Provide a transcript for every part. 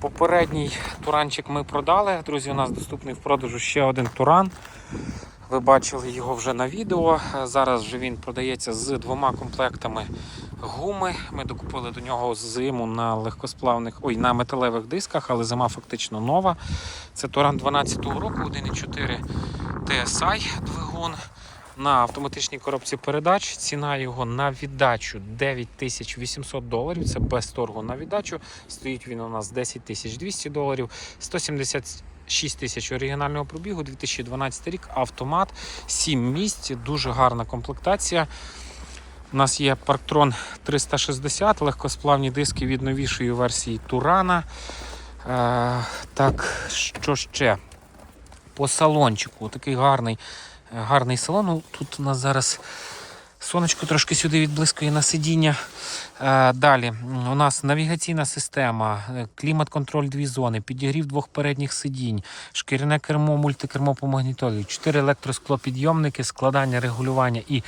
Попередній туранчик ми продали. Друзі, у нас доступний в продажу ще один туран. Ви бачили його вже на відео. Зараз вже він продається з двома комплектами гуми. Ми докупили до нього зиму на легкосплавних, ой, на металевих дисках, але зима фактично нова. Це Туран 12-го року, 1.4 TSI двигун. На автоматичній коробці передач ціна його на віддачу 9800 доларів. Це без торгу на віддачу. Стоїть він у нас 10 200 доларів, 176 тисяч оригінального пробігу, 2012 рік, автомат, 7 місць, дуже гарна комплектація. У нас є Parktron 360, легкосплавні диски від новішої версії Турана. Е, так, що ще? По салончику. Такий гарний, гарний салон. Ну, Тут у нас зараз сонечко трошки сюди відблискує на сидіння. Е, далі у нас навігаційна система, е, клімат-контроль дві зони, підігрів двох передніх сидінь, шкіряне кермо, мультикермо по магнітолі, чотири електросклопідйомники, складання, регулювання і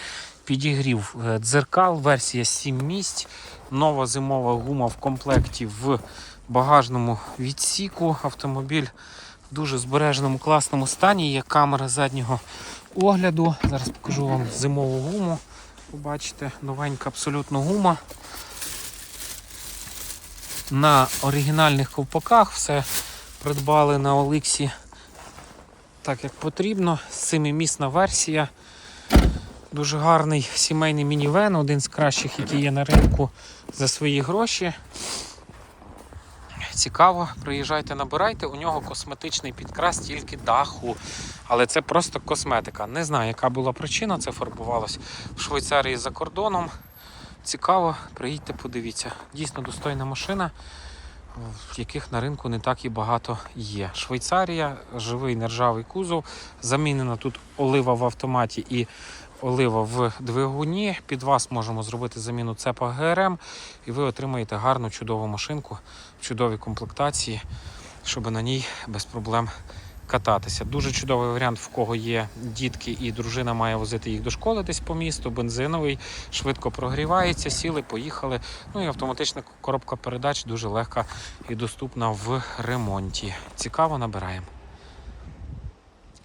підігрів е, дзеркал, версія 7 місць, нова зимова гума в комплекті в багажному відсіку. Автомобіль дуже збереженому класному стані. Є камера заднього огляду. Зараз покажу вам зимову гуму. Побачите, новенька абсолютно гума. На оригінальних ковпаках все придбали на Оликсі так як потрібно. Семимісна версія. Дуже гарний сімейний мінівен, один з кращих, який є на ринку за свої гроші. Цікаво, приїжджайте, набирайте. У нього косметичний підкрас тільки даху. Але це просто косметика. Не знаю, яка була причина. Це фарбувалось в Швейцарії за кордоном. Цікаво, приїдьте, подивіться. Дійсно достойна машина, в яких на ринку не так і багато є. Швейцарія, живий нержавий кузов, замінена тут олива в автоматі і олива в двигуні. Під вас можемо зробити заміну цепа ГРМ, і ви отримаєте гарну чудову машинку в чудовій комплектації, щоб на ній без проблем кататися. Дуже чудовий варіант, в кого є дітки і дружина має возити їх до школи десь по місту, бензиновий, швидко прогрівається, сіли, поїхали. Ну і автоматична коробка передач дуже легка і доступна в ремонті. Цікаво, набираємо.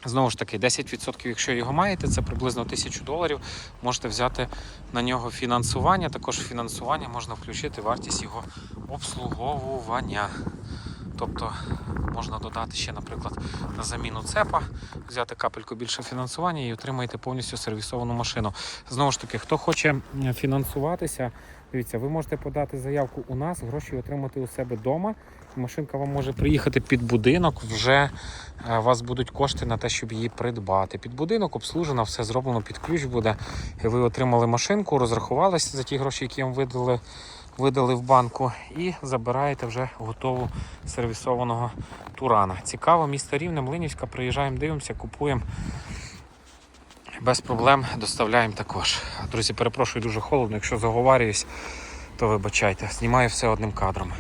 Знову ж таки, 10%, якщо його маєте, це приблизно 1000 доларів. Можете взяти на нього фінансування. Також фінансування можна включити вартість його обслуговування. Тобто можна додати ще, наприклад, на заміну цепа, взяти капельку більше фінансування і отримаєте повністю сервісовану машину. Знову ж таки, хто хоче фінансуватися, дивіться, ви можете подати заявку у нас, гроші отримати у себе вдома. Машинка вам може приїхати під будинок, вже е, у вас будуть кошти на те, щоб її придбати. Під будинок обслужено, все зроблено під ключ буде. Ви отримали машинку, розрахувалися за ті гроші, які вам видали, видали в банку, і забираєте вже готову сервісованого турана. Цікаво, місто Рівне, Млинівська, приїжджаємо, дивимося, купуємо. Без проблем доставляємо також. Друзі, перепрошую, дуже холодно. Якщо заговарююсь, то вибачайте. Знімаю все одним кадром.